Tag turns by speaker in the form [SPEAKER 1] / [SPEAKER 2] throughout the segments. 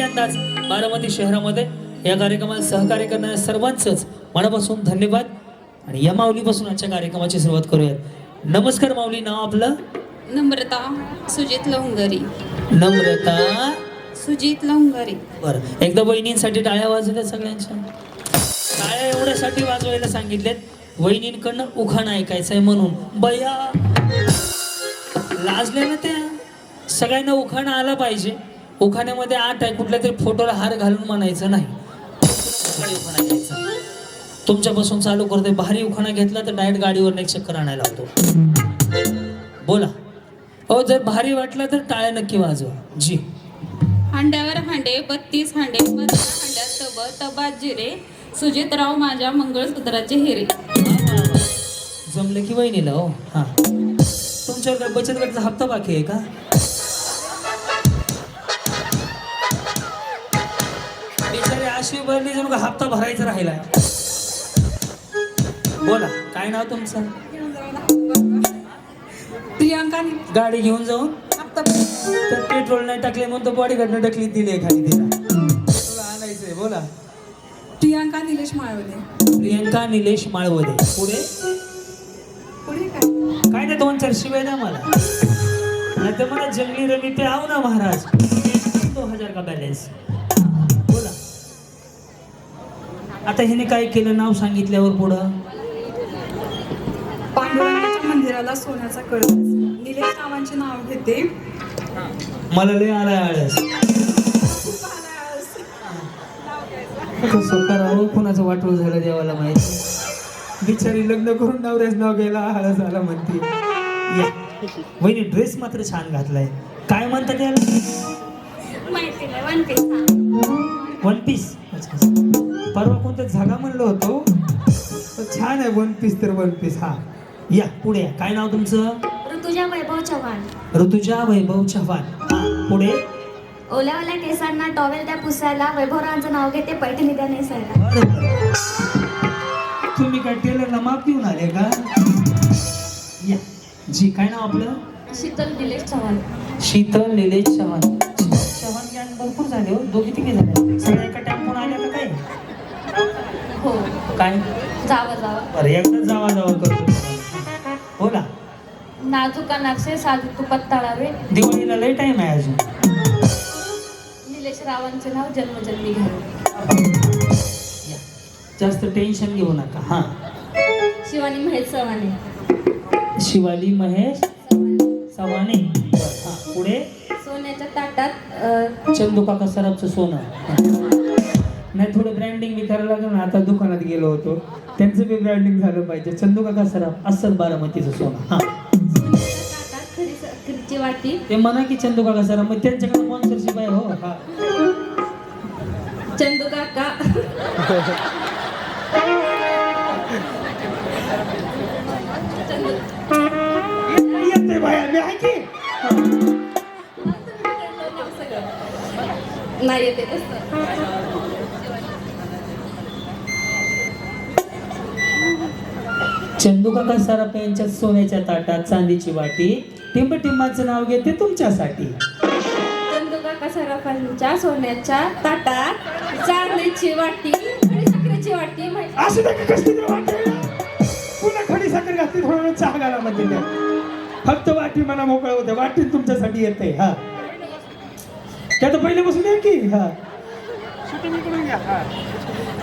[SPEAKER 1] पहिल्यांदाच बारामती शहरामध्ये या कार्यक्रमाला सहकार्य करणाऱ्या सर्वांचंच मनापासून धन्यवाद. आणि या माऊलीपासून आजच्या कार्यक्रमाची सुरुवात करूयात. नमस्कार माऊली नाव आपलं?
[SPEAKER 2] नम्रता सुजित लवंगरी
[SPEAKER 1] नम्रता.
[SPEAKER 2] सुजित लवंगरी
[SPEAKER 1] बरं. एकदा वहिनींसाठी टाळ्या वाजवल्या सगळ्यांच्या. टाळ्या एवढ्यासाठी वाजवायला सांगितलेत. वहिनींकडनं उखाण ऐकायचंय म्हणून. बया. लाजल्या ना त्या? सगळ्यांना उखाण आला पाहिजे. उखाण्यामध्ये आठ आहे कुठल्या तरी फोटोला हार घालून म्हणायचं नाही. उखाणा घ्यायचा. तुमच्यापासून चालू करतोय. भारी उखाणा घेतला तर डायरेक्ट गाडीवर एक चक्कर आणायला होतो बोला. हो जर भारी वाटलं तर टाळ्या नक्की वाजवा. जी.
[SPEAKER 2] हांड्यावर हांडे बत्तीस हांडे हांड्यात तब तबात जिरे. सुजितराव माझ्या मंगळसूत्राचे हिरे.
[SPEAKER 1] जमलं की वहिनीला हो. हा. तुमच्यावर बचत गटाचा हप्ता बाकी आहे का? आशवी भरली जणू का हप्ता भरायचा राहिला बोला काय नाव तुमचं?
[SPEAKER 3] प्रियांका
[SPEAKER 1] गाडी घेऊन जाऊन? तर पेट्रोल नाही टाकले म्हणून तो बॉडी गार्डनं ढकली दिली खाली तिला. तुला आणायचंय बोला.
[SPEAKER 3] प्रियांका निलेश माळवले.
[SPEAKER 1] प्रियंका निलेश माळवदे पुढे?
[SPEAKER 3] पुढे काय?
[SPEAKER 1] काय नाही दोन चार शिवाय ना मला. नाही तर मला जंगली रमी पे आव ना महाराज. दो हजार का बॅलन्स आता हिने काय केलं? नाव सांगितल्यावर पुढं.
[SPEAKER 3] पांडुरंगाच्या मंदिराला सोन्याचा कळस. निलेश रावांचे नाव घेते.
[SPEAKER 1] मला लय आलाय आळस. कसं करावं? कुणाचं वाटवं झालं देवाला माहिती? बिचारी लग्न करून नवऱ्याच नाव घ्यायला आळस आला म्हणते. वहिनी ड्रेस मात्र छान घातलाय. काय म्हणतात त्याला? वन पीस परवा कोणत्या झागा म्हणलो होतो? छान आहे वन पीस तर वन पीस हा. या पुढे या. काय नाव तुमचं?
[SPEAKER 4] ऋतुजा वैभव चव्हाण.
[SPEAKER 1] ऋतुजा वैभव चव्हाण. हा पुढे?
[SPEAKER 4] ओल्या ओल्या केसांना टॉवेल त्या पुसायला. वैभवरावांचं नाव घेते पैठणी त्या नेसायला.
[SPEAKER 1] तुम्ही काय टेलरला माप देऊन आले का? या. जी काय नाव आपलं?
[SPEAKER 4] शीतल निलेश चव्हाण.
[SPEAKER 1] शीतल निलेश चव्हाण. चव्हाण गॅन भरपूर झाले हो. दोघी तिघे झाले. सगळ्या एका टॅम्पून आल्या का काय?
[SPEAKER 4] हो.
[SPEAKER 1] काय?
[SPEAKER 4] जावं जावं.
[SPEAKER 1] बरं एकदा जावा जावा करतो. बोला
[SPEAKER 4] नाजुका नागसे साजू तुपात तळावे
[SPEAKER 1] दिवाळीला लय टाइम आहे अजून.
[SPEAKER 4] निलेश रावांचे नाव जन्मजन्मी घ्यावे.
[SPEAKER 1] जास्त टेन्शन घेऊ नका हा.
[SPEAKER 4] शिवानी महेश चव्हाणे
[SPEAKER 1] शिवाली महेश हा. पुढे?
[SPEAKER 4] सोन्याच्या ताटात अ,
[SPEAKER 1] चंदू काका सराफचं सोनं. हा. नाही थोडं ब्रँडिंग बी करायला लागलं ना. आता दुकानात गेलो होतो. त्यांचं बी ब्रँडिंग झालं पाहिजे. चंदू काका सराफ अस्सल बारामतीचं सोनं. हा.
[SPEAKER 4] वाटी
[SPEAKER 1] ते म्हणा की चंदू काका सराफ मग त्यांच्याकडे स्पॉन्सरशिप आहे हो. हा.
[SPEAKER 4] चंदू काका.
[SPEAKER 1] येते बाया मी
[SPEAKER 4] नाही येते तसं
[SPEAKER 1] चंदू काका सराफ यांच्या सोन्याच्या ताटात चांदीची वाटी. टिंब टिंबाचं नाव घेते तुमच्यासाठी.
[SPEAKER 4] चंदू काका सराफांच्या सोन्याच्या ताटात चांदीची वाटी खरी साखरेची वाटी
[SPEAKER 1] असं नका कसली तरी वाटी. पुन्हा खडी साखर घातली थोडं वेळ चहा घाला म्हणजे नाही. फक्त वाटी मला मोकळं होतं. वाटी तुमच्यासाठी येते हा. त्यात पहिल्यापासून आहे की हा.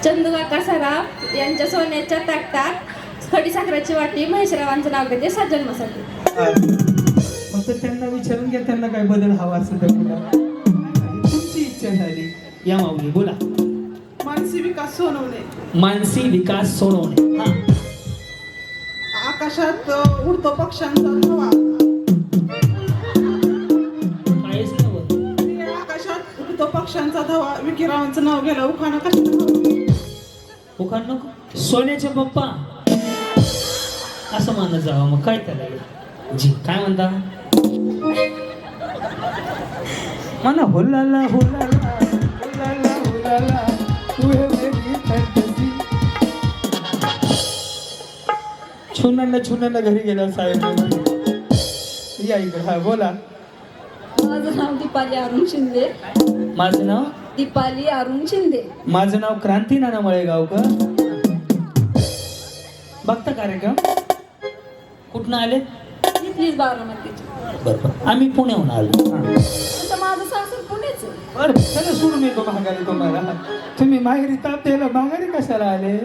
[SPEAKER 4] चंदू काका सराफ यांच्या सोन्याच्या ताटात खडी साखरेची वाटी महेशरावांचं नाव घेते सज्जन्मासाठी
[SPEAKER 1] हा. फक्त त्यांना विचारून घ्या त्यांना काय बदल हवा असेल तर तुमची इच्छा झाली. या माऊली बोला.
[SPEAKER 3] मानसी विकास सोनवणे.
[SPEAKER 1] मानसी विकास सोडवणे हा.
[SPEAKER 3] आकाशात अ, उडतो पक्ष्यांचा धवा
[SPEAKER 1] काहीच नव्हतं
[SPEAKER 3] आकाशात उडतो पक्ष्यांचा धवा. विकीरावांचं नाव घ्यायला उखाणा कशाला
[SPEAKER 1] उखाण नको. सोन्याचे पप्पा. असं मानत जावं मग काय त्याला जी काय म्हणता? म्हणा हुलाला हुलाला हुलाला हुलाला तू हे मेरी fantasy. छुनांना छुनांना घरी गेला साहेब. या इकडे हा बोला.
[SPEAKER 4] माझं नाव दीपाली अरुण शिंदे.
[SPEAKER 1] माझं नाव?
[SPEAKER 4] दीपाली अरुण शिंदे.
[SPEAKER 1] माझं नाव क्रांती नाना मळेगावकर बघता कार्यक्रम? कुठनं आले?
[SPEAKER 4] इथलीच बारामतीची
[SPEAKER 1] बरोबर आम्ही पुण्याहून आलो. हा.
[SPEAKER 4] तसं माझं सासर पुणेच आहे.
[SPEAKER 1] बरं चला सोडून येतो माघारी तुम्हाला. तुम्ही माघारी ताप द्यायला माघारी कशाला आले?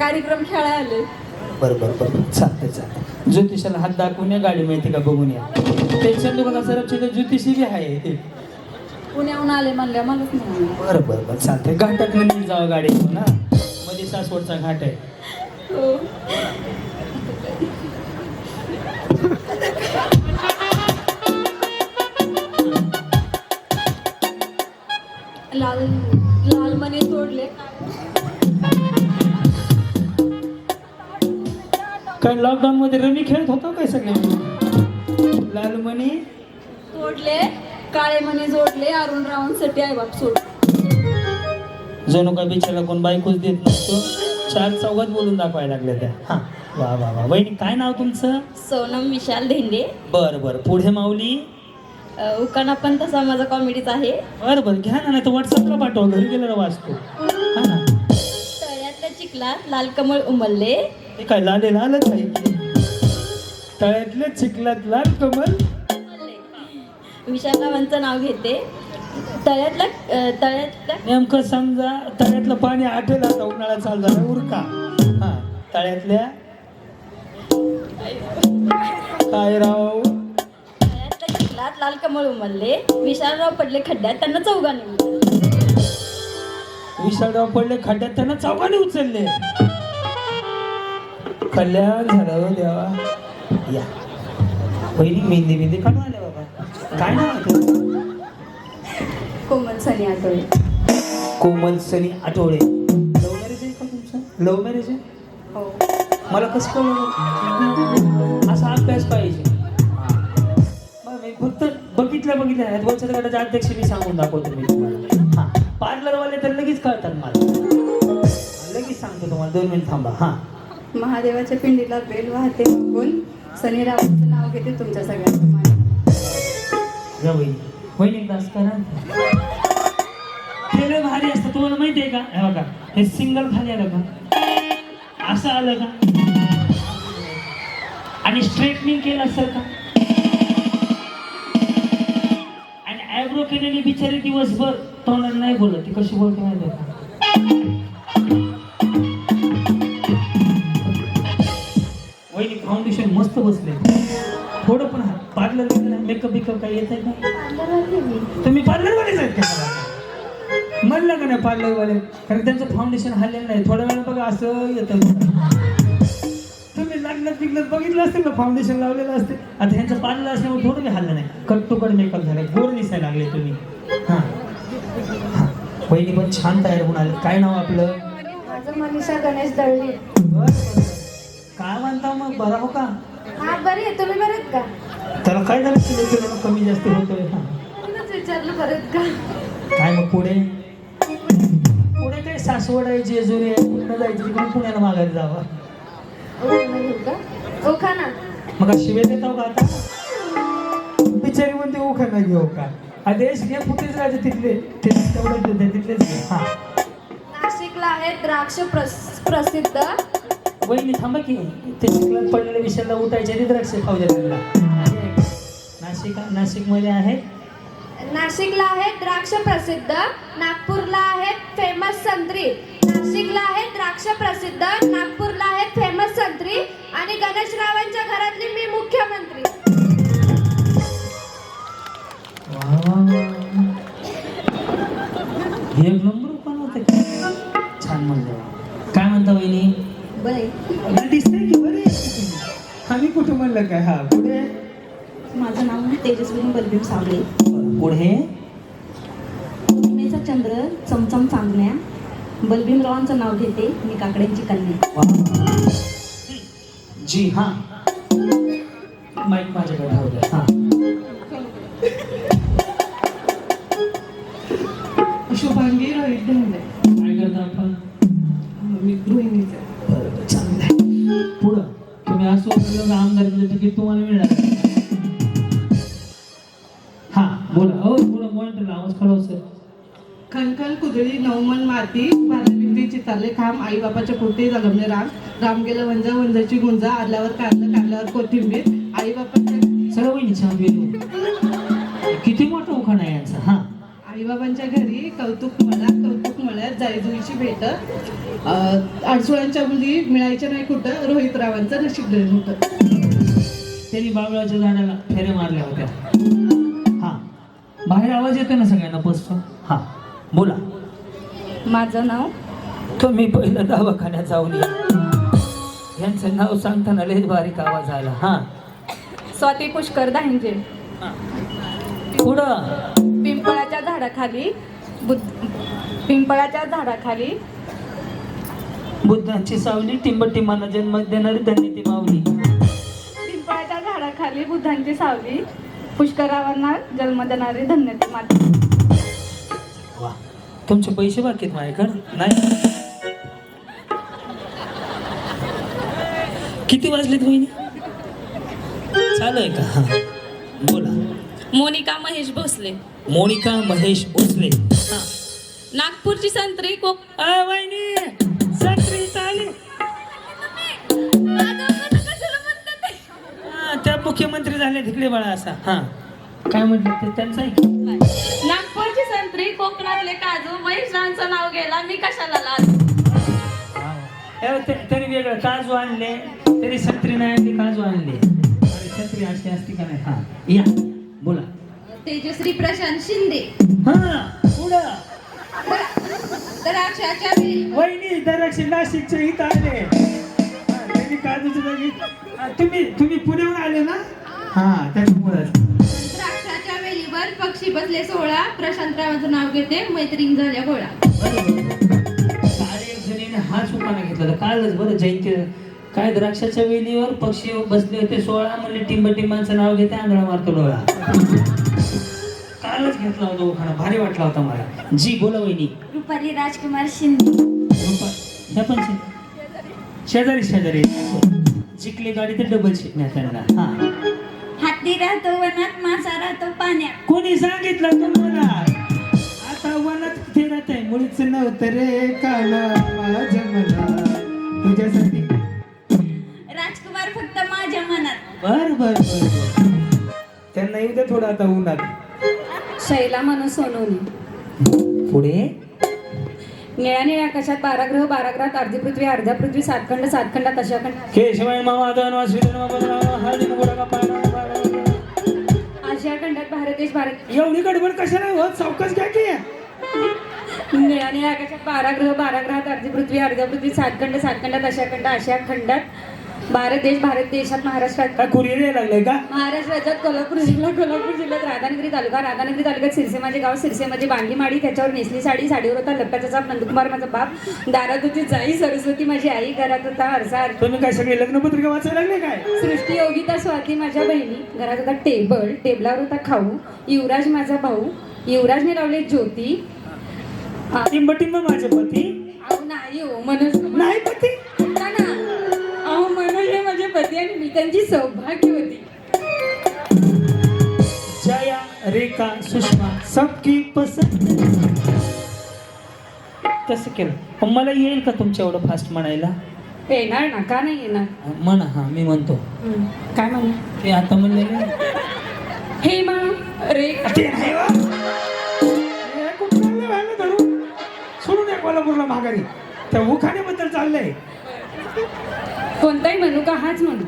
[SPEAKER 4] कार्यक्रम खेळायला आले.
[SPEAKER 1] बरं बरं बरं. चालतंय चालतंय. ज्योतिषाला हात दाखवून या गाडी माहिती का बघून या. टेन्शन नको का सर ज्योतिषी बी आहे
[SPEAKER 4] पुण्याहून आले म्हणल्या मलाच नाही आलं.
[SPEAKER 1] बरं बरं बरं. चालतंय. घाटात जावं गाडी ना मध्ये सासवडचा घाट आहे.
[SPEAKER 4] हो. लाल लाल मणी तोडले.
[SPEAKER 1] काय लॉकडाऊन मध्ये रमी खेळत होतो काय सगळे? लालमणी
[SPEAKER 4] तोडले काळे मणी जोडले अरुण रावांसाठी आई बाप सोड
[SPEAKER 1] जणू का बिचारा कोण बायकोच देत नसतो. चार चौघात बोलून दाखवायला लागल्या त्या. हा. वा वा वा. वहिनी काय नाव तुमचं?
[SPEAKER 2] सोनम विशाल धेंडे
[SPEAKER 1] बरं बरं. पुढे माऊली?
[SPEAKER 2] उकाना पण तसा माझा कॉमेडीच आहे.
[SPEAKER 1] बरं बरं. घ्या ना नाही तर व्हॉट्सअपला पाठवा. घरी गेल्यावर वाचतो हा ना.
[SPEAKER 2] तळ्यातल्या चिखलात लाल कमळ उमलले.
[SPEAKER 1] ते काय लाले लालच आहे. तळ्यातल्या चिखलात लाल कमल
[SPEAKER 2] विशाल रावांचं नाव घेते. तळ्यातल्या अ, तळ्यातल्या
[SPEAKER 1] नेमकं समजा तळ्यातलं पाणी आटेल आता उन्हाळा चालू झाला उरका. हा तळ्यातल्या काय राव?
[SPEAKER 2] चिखलात लाल कमळ उमलले विशालराव पडले खड्ड्यात त्यांना चौघांनी
[SPEAKER 1] विशाळराव पडले खड्ड्यात त्यांना चौकाने उचलले. कल्याण झालं हो देवा. या. पहिली मेहंदी मेहंदी काढून आले बाबा. काय नाव आहे तुझं?
[SPEAKER 4] कोमल सनी आठवले.
[SPEAKER 1] कोमल सनी आठवडे लव्ह मॅरेज आहे का तुमचं? लव्ह मॅरेज आहे?
[SPEAKER 4] हो.
[SPEAKER 1] मला कसं कळलं असा अभ्यास पाहिजे. मी फक्त बघितल्या बघितल्या बचत गटाचे अध्यक्ष मी सांगून दाखवतो मी तुम्हाला. हां. पार्लरवाले तर लगेच कळतात मला. लगेच सांगतो तुम्हाला. दोन मिनिट थांबा. हां.
[SPEAKER 4] महादेवाच्या पिंडीला बेल वाहते बघून सनी रावांचं नाव घेते तुमच्या सगळ्यांचं
[SPEAKER 1] वहिनी असं करा. भारी असतं. तुम्हाला माहिती आहे का? हे बघा. हे सिंगल खाली आलं का? असं आलं का? आणि स्ट्रेटनिंग केलं असेल का? आणि आयब्रो केलेली बिचारी दिवसभर तोंडात नाही बोलत ती कशी बोलते माहिती का? वहिनी फाउंडेशन मस्त बसले. थोडं पण पार्लर मेकअप बिकअप काही येत आहे का? तुम्ही पार्लरवालेच आहेत का? म्हणलं का नाही पार्लरवाले? कारण त्यांचं फाउंडेशन हल्लेलं नाही. थोड्या वेळा बघा असं येतं. लग्नात बिग्नात बघितलं असतील ना फाउंडेशन लावलेलं असते. आता ह्यांचं पार्लर असल्यामुळे थोडं बी हल्लं नाही. कट टू कट मेकअप झालं गोड दिसायला लागले तुम्ही. हां. हां. वहिनी पण छान तयार होऊन आले काय नाव आपलं?
[SPEAKER 4] माझं मनीषा गणेश दळवी.
[SPEAKER 1] काय म्हणता मग? बरा हो का?
[SPEAKER 4] हा बरी आहे. तुम्ही बरेत का?
[SPEAKER 1] त्याला काय झालं? किलो किलो कमी जास्त होतोय. हां.
[SPEAKER 4] विचारलं बरेत का?
[SPEAKER 1] काय मग पुढे? पुढे काय सासवड आहे जेजुरी आहे कुठं जायचं? पुण्याला मागायला जावा.
[SPEAKER 4] ओखाना.
[SPEAKER 1] मग शिवे देताव का आता? बिचारी म्हणते ओखाना घेऊ का आदेश घे कुठेच राहते तिथले? ते तेवढंच देते तिथलेच घे. हा.
[SPEAKER 4] नाशिकला आहे द्राक्ष प्रस- प्रसिद्ध.
[SPEAKER 1] वहिनी थांबा की. ते चिखलात पडलेल्या विषयाला उठायचे आणि द्राक्ष खाऊ द्या त्यांना. नाशिक नाशिकमध्ये आहे?
[SPEAKER 4] नाशिकला आहे द्राक्ष प्रसिद्ध. नागपूरला आहे फेमस संत्री. नाशिकला आहे द्राक्ष प्रसिद्ध नागपूरला आहे फेमस संत्री आणि गणेशरावांच्या घरातली मी मुख्यमंत्री.
[SPEAKER 1] एक नंबर पण होते. छान म्हणलं. काय म्हणता वहिनी? दिसतंय की बरे आम्ही कुठं म्हणलं काय? हा पुढे.
[SPEAKER 2] माझं नाव तेजस्विनी बलबीर साबळे
[SPEAKER 1] पुढे?
[SPEAKER 2] पुण्याचा चंद्र चमचम चांदण्या. बलबीमरावांचं नाव घेते मी काकड्यांची कन्या.
[SPEAKER 1] जी हा. माईक माझ्याकडे हा.
[SPEAKER 3] चितारले खांब आई बापाच्या पोटी जगमले राम. राम गेलं वंजा वंजाची गुंजा आल्यावर काढलं काढल्यावर कोथिंबीर. आई बापाच्या
[SPEAKER 1] सगळं वहिनी छान वेगळं किती मोठा उखाणा आहे यांचा हा.
[SPEAKER 3] आई बाबांच्या घरी कौतुक मळ्यात कौतुक मळ्यात जाईजुईची भेट. अडसुळांच्या मुली मिळायच्या नाही कुठं रोहित रावांचं नशीब लय मोठं.
[SPEAKER 1] त्यांनी बाबळाच्या झाडाला फेऱ्या मारल्या होत्या. हा. बाहेर आवाज येतो ना सगळ्यांना पोचतो हा. बोला.
[SPEAKER 2] माझं नाव
[SPEAKER 1] तुम्ही पहिलं दवाखान्यात जाऊन या. यांचं नाव सांगताना लय बारीक आवाज आला. हा.
[SPEAKER 2] स्वाती पुष्कर दाहिंजे
[SPEAKER 1] पुढं.
[SPEAKER 2] पिंपळाच्या झाडाखाली बुद्ध पिंपळाच्या झाडाखाली
[SPEAKER 1] बुद्धांची सावली टिंबटिंबांना जन्म देणारी धन्य ती माऊली.
[SPEAKER 2] पिंपळाच्या झाडाखाली बुद्धांची सावली पुष्करावांना जन्म देणारी धन्यते माती.
[SPEAKER 1] वा. तुमचे पैसे बाकी आहेत माझ्याकडे? नाही? किती वाजलेत वहिनी? चालू आहे का? हा. बोला.
[SPEAKER 2] मोनिका महेश भोसले.
[SPEAKER 1] मोनिका महेश भोसले. हा.
[SPEAKER 2] नागपूरची संत्री कोक
[SPEAKER 1] वहिनी संत्री चाली. हा, त्या मुख्यमंत्री झाले तिकडे बाळा असा. हा. काय म्हटलं ते? त्यांचं?
[SPEAKER 2] नागपूरची संत्री कोकणातले काजू. महेशांचं नाव गेला. मी कशाला लाज?
[SPEAKER 1] ए, ते- वेगळं काजू आणले तरी संत्री नाही आणली काजू आणले. अरे संत्री अशी असती का नाही? हा या बोला.
[SPEAKER 4] तेजश्री प्रशांत शिंदे.
[SPEAKER 1] हा पुढं.
[SPEAKER 4] द्राक्षाच्या
[SPEAKER 1] वहिनी दरक्षी नाशिकच्या इथं आले. हा, त्यांनी काजूच्या जागी हा, तुम्ही तुम्ही पुण्याहून आले ना? हा त्याच्यामुळे.
[SPEAKER 4] द्राक्षाच्या वेलीवर पक्षी बसले सोळा प्रशांत रावांचं नाव घेते मैत्रीण झाल्या गोळा.
[SPEAKER 1] जणीने हाच उखाणा घेतला होता कालच बरं जयंती काय द्राक्षाच्या वेलीवर पक्षी बसले होते सोळा म्हणले टिंब टिंबांचं नाव घेते आंधळा मारतो डोळा. कालच घेतला होता उखाणा भारी वाटला होता मला. जी बोला वहिनी.
[SPEAKER 4] रुपाली राजकुमार शिंदे.
[SPEAKER 1] रुपा ह्या पण शेजारी शेजारी. जिंकली गाडी तर डबल शिकण्या त्यांना हा.
[SPEAKER 4] हाती राहतो वनात मासा राहतो पाण्यात.
[SPEAKER 1] कोणी सांगितलं तुम्हाला? आता वनात फिरत आहे मुळीच नव्हतं रे काला. मनात तुझ्यासाठी
[SPEAKER 4] राजकुमार फक्त माझ्या मनात.
[SPEAKER 1] बर बर बर बर. त्यांना येऊ दे थोडं आता उन्हात.
[SPEAKER 2] शैला मनु सोनवणी
[SPEAKER 1] पुढे?
[SPEAKER 2] निळ्या निळ्या आकाशात बारा ग्रह बारा ग्रहात अर्धी पृथ्वी अर्ध्या पृथ्वी सातखंड सातखंडात अशाखंड
[SPEAKER 1] केशवाय मामा धनवा श्रीधन मामा हळदी गोडा का पाळणा
[SPEAKER 2] आशिया खंडात भारत देश भारत
[SPEAKER 1] एवढी गडबड कशाला? होत चौकस घ्या की.
[SPEAKER 2] निळ्या आकाशात बारा ग्रह बारा ग्रहात अर्धी पृथ्वी अर्ध्या पृथ्वी सातखंड सातखंडात अशा खंड आशिया खंडात भारत देश भारत देशात महाराष्ट्रात.
[SPEAKER 1] काय कुरिअर यायला लागलंय का?
[SPEAKER 2] महाराष्ट्र राज्यात कोल्हापूर जिल्हा कोल्हापूर जिल्ह्यात राधानगरी तालुका राधानगरी तालुक्यात सिरसे माझे गाव सिरसे माझे बांगली माडी त्याच्यावर नेसली साडी साडीवर होता लप्प्याचा चाप नंदकुमार माझा बाप दारात होती जाई सरस्वती माझी आई घरात होता हरसा
[SPEAKER 1] तुम्ही काय सगळे लग्नपत्रिका वाचायला लागले काय?
[SPEAKER 2] सृष्टी योगिता स्वाती माझ्या बहिणी घरात होता टेबल टेबलावर होता खाऊ युवराज माझा भाऊ युवराजने लावले ज्योती
[SPEAKER 1] टिंब टिंब माझे पती.
[SPEAKER 2] अहो नाही हो मनोज
[SPEAKER 1] नाही पती?
[SPEAKER 2] होता ना. अहो मनोज हे माझे पती आणि मी त्यांची सौभाग्यवती
[SPEAKER 1] जया रेखा सुषमा सबकी पसंत. तसं केलं. पण मला येईल का तुमच्या एवढं फास्ट म्हणायला?
[SPEAKER 2] येणार ना का नाही येणार?
[SPEAKER 1] म्हणा हा मी म्हणतो.
[SPEAKER 2] हम्म, काय म्हणू?
[SPEAKER 1] ते आता म्हणलेलं
[SPEAKER 2] हे मा रे
[SPEAKER 1] ते नाही हो. हे. कोल्हापूरला माघारी. त्या उखाण्याबद्दल चाललंय.
[SPEAKER 2] कोणताही म्हणू का हाच म्हणू?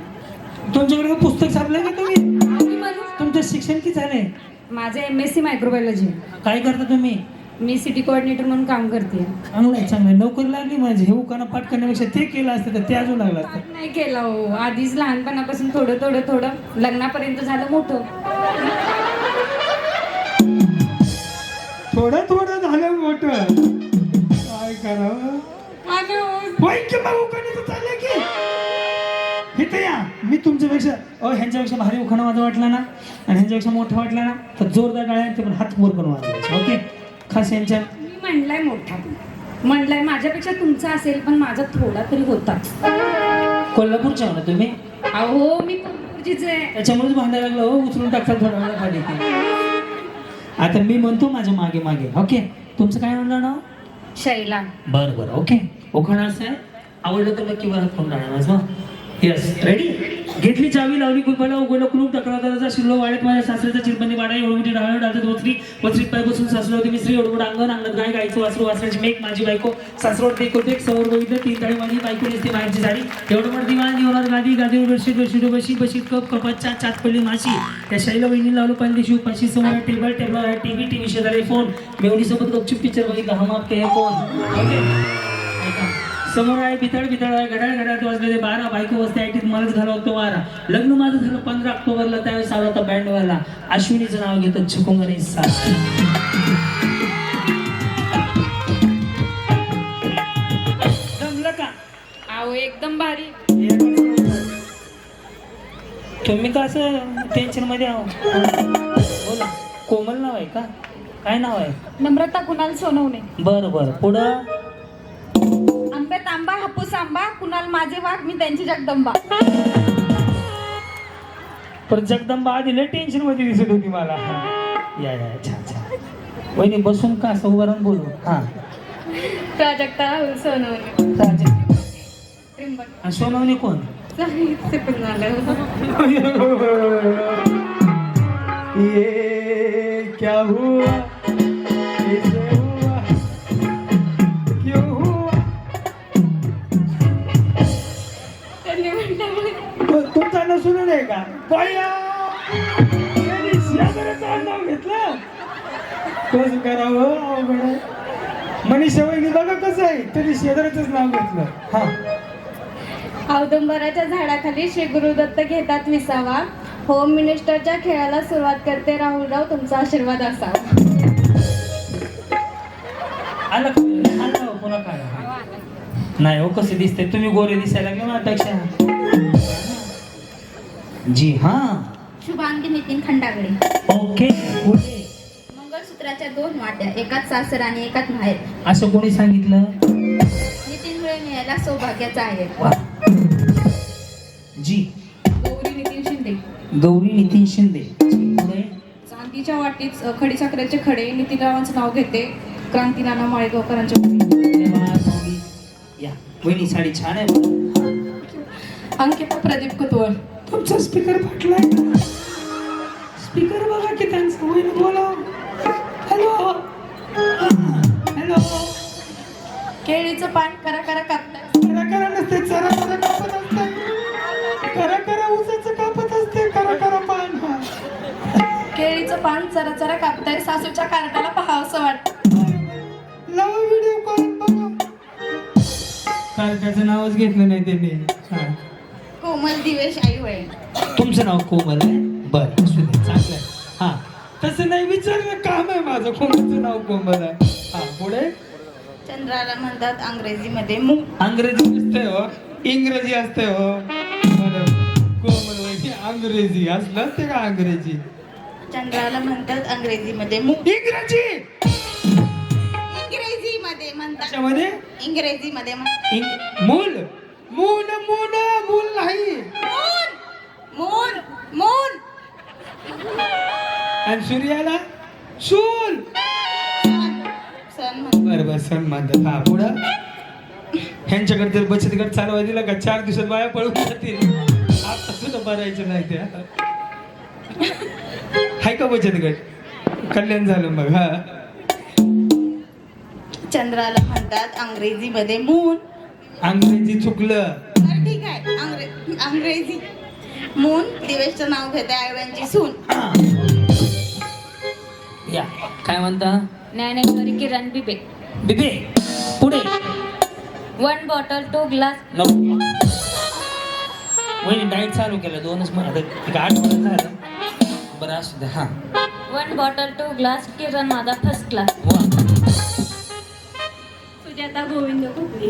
[SPEAKER 1] तुमच्याकडे पुस्तक छापलंय का तुम्ही?
[SPEAKER 2] आम्ही म्हणू
[SPEAKER 1] तुमचं शिक्षण किती झालंय?
[SPEAKER 2] माझे एम एस सी मायक्रोबायोलॉजी
[SPEAKER 1] काय करता तुम्ही?
[SPEAKER 2] मी सिटी कोऑर्डिनेटर म्हणून काम करते.
[SPEAKER 1] चांगलं आहे चांगलं आहे. नोकरी लागली माझी हे उखाणा पाठ करण्यापेक्षा ते केलं असतं तर ते अजून लागलं असतं.
[SPEAKER 2] नाही केलं हो. आधीच लहानपणापासून थोडं थोडं थोडं. लग्नापर्यंत झालं मोठं.
[SPEAKER 1] थोडं थोडं झालं मोठं. मी तुमच्यापेक्षा अ ह्यांच्यापेक्षा भारी उखाणा माझा वाटला ना आणि ह्यांच्यापेक्षा मोठा वाटला ना तर जोरदार टाळ्या ते पण हात वर करून वाजवायचे. ओके खास यांच्या
[SPEAKER 2] मी म्हणलाय मोठा. म्हणलाय माझ्यापेक्षा तुमचा असेल पण माझा थोडा तरी होता.
[SPEAKER 1] कोल्हापूरच्या हो ना तुम्ही?
[SPEAKER 2] अहो मी कोल्हापूरचीच आहे.
[SPEAKER 1] त्याच्यामुळेच भांडायला लागलं. हो उचलून टाकतात थोड्या वेळा खाली आता मी म्हणतो माझ्या मागे मागे. ओके तुमचं काय म्हणलं नाव
[SPEAKER 4] शैला.
[SPEAKER 1] बरं बरं. ओके उखाणा असं आहे आवडलं तर नक्की मला फोन राहणार मग येस रेडी घेतली चावी लावली कुंपला उघडलं कुलूप तक्रारदाराचा शिरलो वाड्यात माझ्या सासऱ्याचा चिरपणी वाडा एवढं डाळ डाळत वस्त्री वस्त्रीत पाय बसून सासरा होती मिस्त्री एवढं अंगण अंगणात गाय गायचं वासरू वासराची मेक माझी बायको सासरोड ते कोते समोर बघितलं तीन ताळी माझी बायको दिसते बाहेरची झाडी एवढं मोठं दिवाण दिवनात गादी गादीवर बेडशीट बेडशीट बशी बशीत कप कपात चात चात पडली माशी. त्या शाईला वहिनी लावलं पाहिजे दिवशी उपाशी समोर टेबल टेबल टीव्ही टीव्ही शेजारी फोन मेवणीसोबत गपचूप पिक्चर बघितला हम आप के कोण ओके? ऐका. समोर आहे बिथळ बिथळ आहे घड्याळ घड्याळ वाजले बारा बायको वाजता आयटीत मलाच घालवतो वारा. लग्न माझं झालं पंधरा ऑक्टोबरला त्यावेळेस आला होता बँडवाला अश्विनीचं नाव घेतं झुकूंगा नाही साथ जमलं का?
[SPEAKER 4] आहो एकदम भारी.
[SPEAKER 1] तुम्ही का असं टेन्शनमध्ये आहो? बोला. कोमल नाव आहे का? काय नाव आहे?
[SPEAKER 4] नम्रता कुणाल सोनवणे.
[SPEAKER 1] बरं बरं. पुढं?
[SPEAKER 4] कुणाल माझे वाघ मी त्यांची जगदंबा.
[SPEAKER 1] पण जगदंबा आधी लय टेन्शनमध्ये दिसत होती मला. या या छान छान वहिनी बसून का राहून बोलू? हा.
[SPEAKER 4] प्राजक्ता राहुल सोनवणे.
[SPEAKER 1] चालतंय.
[SPEAKER 4] त्र्यंबक
[SPEAKER 1] आणि सोनवणी कोण?
[SPEAKER 4] झालं
[SPEAKER 1] ये क्या हुआ? नसून आहे का? नाव घेतलं. कसं करावं? अवघड मनीषा वहिनी बघा कसं आहे. त्यांनी शेजाऱ्याचंच नाव घेतलं. हा.
[SPEAKER 4] औदुंबराच्या झाडाखाली श्री गुरुदत्त घेतात विसावा. होम मिनिस्टरच्या खेळाला सुरुवात करते राहुलराव. तुमचा आशीर्वाद असावा.
[SPEAKER 1] आलं का? आलं का? पुन्हा काय? नाही हो कसे दिसते? तुम्ही गोरे दिसायला लागले माझ्यापेक्षा जी हा.
[SPEAKER 5] शुभांगी नितीन खंडागळे
[SPEAKER 1] ओके पुढे.
[SPEAKER 5] मंगळसूत्राच्या दोन वाट्या एकाच सासर आणि एकाच माहेर
[SPEAKER 1] असं कोणी सांगितलं?
[SPEAKER 5] नितीनमुळे मिळायला सौभाग्याचा आहे.
[SPEAKER 1] वा. जी.
[SPEAKER 4] गौरी नितीन शिंदे.
[SPEAKER 1] गौरी नितीन शिंदे. पुढे.
[SPEAKER 4] चांदीच्या वाटीत अ, खडीसाखरेचे खडे नितीनरावांचं नाव घेते. क्रांती नाना माळेगावकरांच्या मुली.
[SPEAKER 1] या. वहिनी साडी छान आहे बरं.
[SPEAKER 4] अंकिता प्रदीप कुतवळ.
[SPEAKER 1] तुमचा स्पीकर फाटलाय स्पीकर बघा की त्यांचं. वहिनी बोला. हॅलो हॅलो
[SPEAKER 4] केळीचं पान करा करा कापतात
[SPEAKER 1] करा करा नसते जरा जरा कापत असते. करा करा उसाचं कापत असते. करा करा पान
[SPEAKER 4] केळीचं पान चरा चरा कापताय. सासूच्या कार्टाला पाहावंसं वाटतं.
[SPEAKER 1] लावा व्हिडिओ कॉल बघा. कारकाचं नावच घेतलं नाही त्यांनी.
[SPEAKER 4] कोमल दिवेश आई होय
[SPEAKER 1] तुमचं नाव कोमल आहे? बरं असू दे चांगलं आहे. हा तसं नाही विचारलं काम आहे माझं. कोमलचं नाव कोमल आहे? हा पुढे?
[SPEAKER 4] चंद्राला म्हणतात अंग्रेजीमध्ये मुंग
[SPEAKER 1] अंग्रेजी असते हो. इंग्रजी असते हो. बरं. कोमल वहिनी अंग्रेजी. असलं असते का अंग्रेजी?
[SPEAKER 4] चंद्राला म्हणतात अंग्रेजीमध्ये मुंग
[SPEAKER 1] इंग्रजी!
[SPEAKER 4] इंग्रजीमध्ये म्हणतात.
[SPEAKER 1] त्याच्यामध्ये
[SPEAKER 4] इंग्रजीमध्ये
[SPEAKER 1] इंग- मूल! मून मून मूल नाही.
[SPEAKER 4] मून मून
[SPEAKER 1] आणि सूर्याला?
[SPEAKER 4] म्हणतात
[SPEAKER 1] बरं बरं सण मानतात हा पुढं? ह्यांच्याकडे जर बचत गट चालवायला दिला का? चार दिवसात बाया पळून जातील. आता सुद्धा भरायचं नाही त्या. हाय का बचत गट? कल्याण झालं मग हा.
[SPEAKER 4] चंद्राला म्हणतात अंग्रेजीमध्ये मून.
[SPEAKER 1] अंग्रेजी चुकलं.
[SPEAKER 4] तर ठीक आहे अंग्रे अंग्रेजी. मून दिवेशचं नाव घेते आईवयांची सून.
[SPEAKER 1] या काय म्हणता?
[SPEAKER 2] ज्ञानेश्वरी किरण बिबे.
[SPEAKER 1] बिबे पुढे.
[SPEAKER 2] वन बॉटल टू ग्लास
[SPEAKER 1] नको वहिनी डाएट चालू केलं दोनच महिने. आता एक आठ महिने झालं. बरं असू दे हा.
[SPEAKER 2] One bottle two glass Kiran माझा फर्स्ट क्लास
[SPEAKER 1] वा
[SPEAKER 2] सुजाता गोविंद
[SPEAKER 1] कोकणी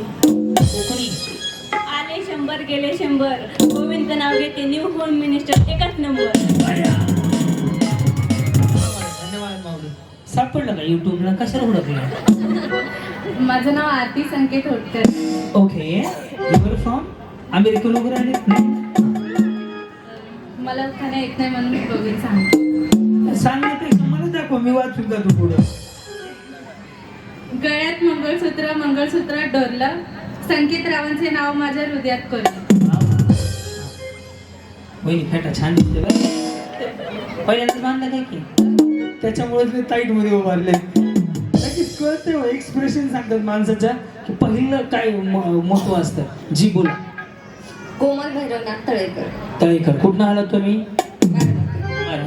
[SPEAKER 2] आले शंभर गेले शंभर. गोविंद नाव घेते न्यू होम मिनिस्टर एकच नंबर
[SPEAKER 1] धन्यवाद माऊली. सापडलं का युट्यूबला कशाला हुडकलं?
[SPEAKER 4] माझं नाव Aarti Sanket Hotkar
[SPEAKER 1] okay you're from American वगैरे आले? नाही?
[SPEAKER 4] मला खाण्या येत नाही म्हणून मी दोघी सांगते.
[SPEAKER 1] सांगितलं मला दाखव मी वाचून जातो पुढं.
[SPEAKER 6] गळ्यात मंगळसूत्र मंगळसूत्र डोरलं. संकेत रावांचे नाव माझ्या हृदयात कोरलं
[SPEAKER 1] वहिनी फेटा छान दिसते बरं पहिल्यांदाच बांधला काय की? त्याच्यामुळे ते टाईटमध्ये उभारले. लगेच कळते एक्सप्रेशन सांगतात माणसाच्या की पहिलं काय महत्त्व असतं. जी बोला.
[SPEAKER 4] कोमल भैरवनाथ तळेकर.
[SPEAKER 1] तळेकर. कुठनं आलात तुम्ही?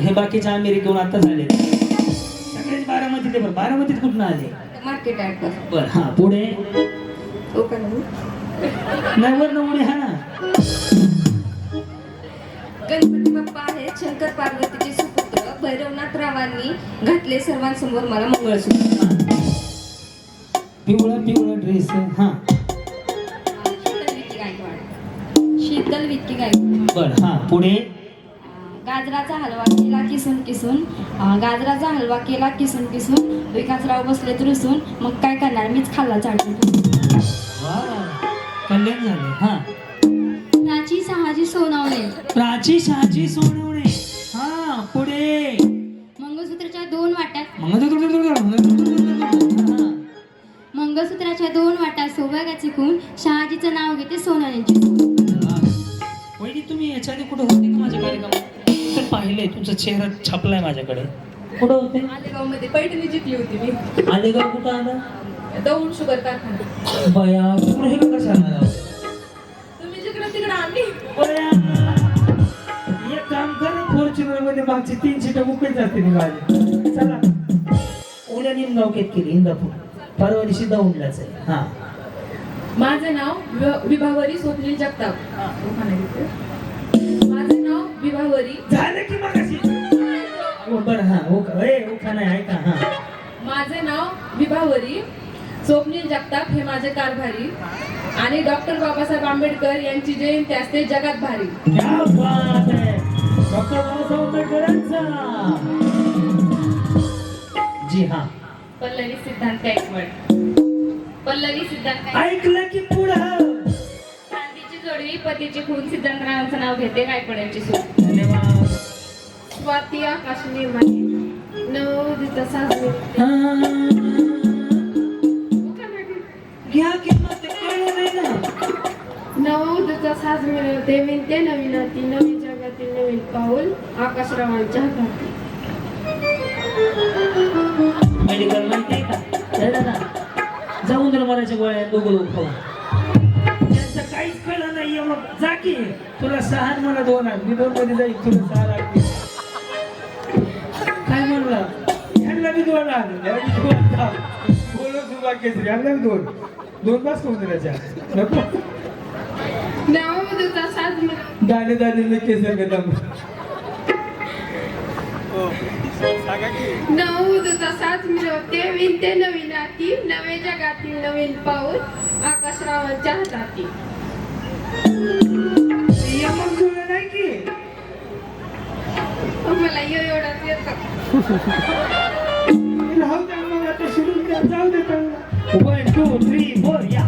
[SPEAKER 1] हे बाकीचे अमेरिकेहून आता झाले सगळेच बारामतीत बरं. बारामतीत कुठनं आले?
[SPEAKER 4] मार्केट ॲडकर
[SPEAKER 1] बरं हा पुढे? नाही वर हा. ना
[SPEAKER 4] गणपती बाप्पा आहेत शंकर पार्वतीचे सुपुत्र भैरवनाथ रावांनी घातले सर्वांसमोर मला मंगळसूत्र.
[SPEAKER 1] पिवळा पिवळा ड्रेस हा.
[SPEAKER 4] शीतल विक्की गायकवाड. शीतल विक्की गायकवाड.
[SPEAKER 1] बर हा पुढे?
[SPEAKER 4] गाजराचा हलवा केला किसून किसून गाजराचा हलवा केला किसून किसून विकासराव बसलेत रुसून मग काय करणार? मीच खाल्ला
[SPEAKER 1] वा कल्याण झाले हा.
[SPEAKER 4] प्राची सहाजी सोनावणे.
[SPEAKER 1] प्राची शहाजी सोनवणे हा पुढे.
[SPEAKER 4] मंगळसूत्राच्या दोन वाट्यात
[SPEAKER 1] मग
[SPEAKER 4] मंगळसूत्राच्या दोन वाट्यात सौभाग्याचे खून शहाजीचं नाव घेते सोनाण्याची
[SPEAKER 1] वहिनी तुम्ही याच्या आधी कुठे होते का माझ्या कार्यक्रमात? पाहिलंय तुमचा चेहरा छापलाय माझ्याकडे. कुठं होते?
[SPEAKER 6] पैठणी जिंकली होती मी.
[SPEAKER 1] आलेगाव कुठं आलं?
[SPEAKER 6] दौंड शुगर कारखाना
[SPEAKER 1] बया हे का कशाला आला?
[SPEAKER 6] तुम्ही जिकडे तिकडे आम्ही
[SPEAKER 1] बया एक काम कर फॉर्च्युनरमध्ये मागची तीन सीट माझी. चला. उद्या निमगाव केत केली इंदापूर. परवा दिवशी दौंडलाच आहे. हा.
[SPEAKER 6] माझं नाव विभावरी स्वप्नील जगताप. विभावरी
[SPEAKER 1] झालं की मगाशी हो बरं हा ओका ए ओका नाही ऐका हा.
[SPEAKER 6] माझे नाव विभावरी स्वप्नील जगताप हे माझे कारभारी. आणि डॉक्टर बाबासाहेब आंबेडकर यांची जयंती असते जगात भारी.
[SPEAKER 1] क्या बात है डॉक्टर बाबासाहेब आंबेडकरांचा. जी हा.
[SPEAKER 6] पल्लवी सिद्धांत गायकवाड. पल्लवी सिद्धांत
[SPEAKER 1] ऐकलं की पुढं.
[SPEAKER 6] जोडवी पतीची खून सिद्धांतरावांचं नाव घेते? गायकवाडांची सूट
[SPEAKER 1] धन्यवाद
[SPEAKER 6] स्वाती आकाश निर्माणे नवोदित साजरे
[SPEAKER 1] हा. घ्या की मग ते कळलं नाही ना.
[SPEAKER 7] नवोदित साज मिळवते विणते नवीन अति नवीन जगातील नवीन पाऊल आकाशरावांच्या हातात
[SPEAKER 1] मेडिकल माहिती आहे का? जाऊन मरायच्या गोळ्या दोघं लोक खाऊ. एवढं जा की. तुला सहा आणि मला दोन आहे मी दोन मध्ये जाईल तुला सहा लागतील काय म्हणलं? ह्यांना बी दोन आहे ह्यांना बी दोन ह्यांना दोन. दोन पास करून दिल्याच्या नको.
[SPEAKER 7] मिळव
[SPEAKER 1] दाणे दाणे केसर कदम
[SPEAKER 7] नवोदित साज मिळवते विणते नवीन अति नवे जगातील नवीन पाऊल आकाशरावांच्या हातातील मला एवढाच येतं
[SPEAKER 1] राहू द्या मग आता द्या जाऊ दे वन टू थ्री फोर या